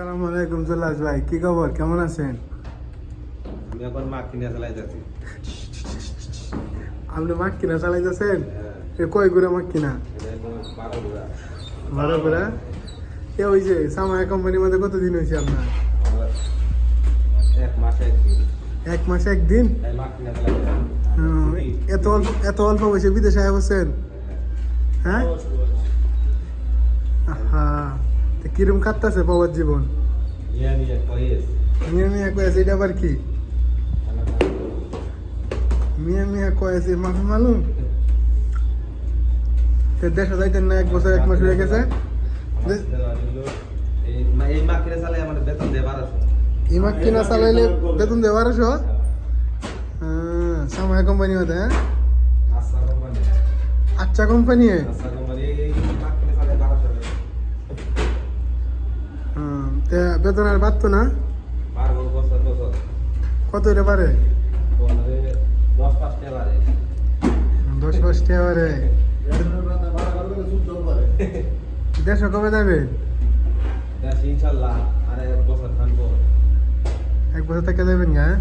আসসালামু আলাইকুম জল্লাস ভাই কি খবর? কেমন আছেন? আমি এখন মাছ কিনে চালাই যাচ্ছি আপনি মাঠ কিনা চালাইতেছেন? হ্যাঁ, এ কয় গুড়া মাঠ কিনা? বারো গুড়া। এ ওই যে সামায়া কোম্পানির মধ্যে কতদিন হয়েছে আপনার? এক মাসে একদিন। এক মাসে একদিন? চালাই এত অল্প এত অল্প বয়সে বিদেশে আয় বসছেন হ্যাঁ? কিরম কাটতেছে বাবার জীবন? মিয়া মিয়া কয়েছে এটা আবার কি? মিয়া মিয়া কয়েছে মাফি মালুম? তো দেশে যাইতেন না এক বছর এক মাস হয়ে গেছে। এই কিনে চালাই আমার বেতন দিয়ে বারোশো। ইমাক কিনা চালাইলে বেতন দেওয়া বারোশো? সামায় কোম্পানি হতে হ্যাঁ? আচ্ছা কোম্পানি? আচ্ছা কোম্পানি আচ্ছা কোম্পানি এই মাছ কিনে চালাই বারোশো বেতন আর বাড়তো না? কত এটা পারে দশ দশ এবারে দেড়শো কবে যাবে? বছর এক বছর থেকে যাবেন গা হ্যাঁ?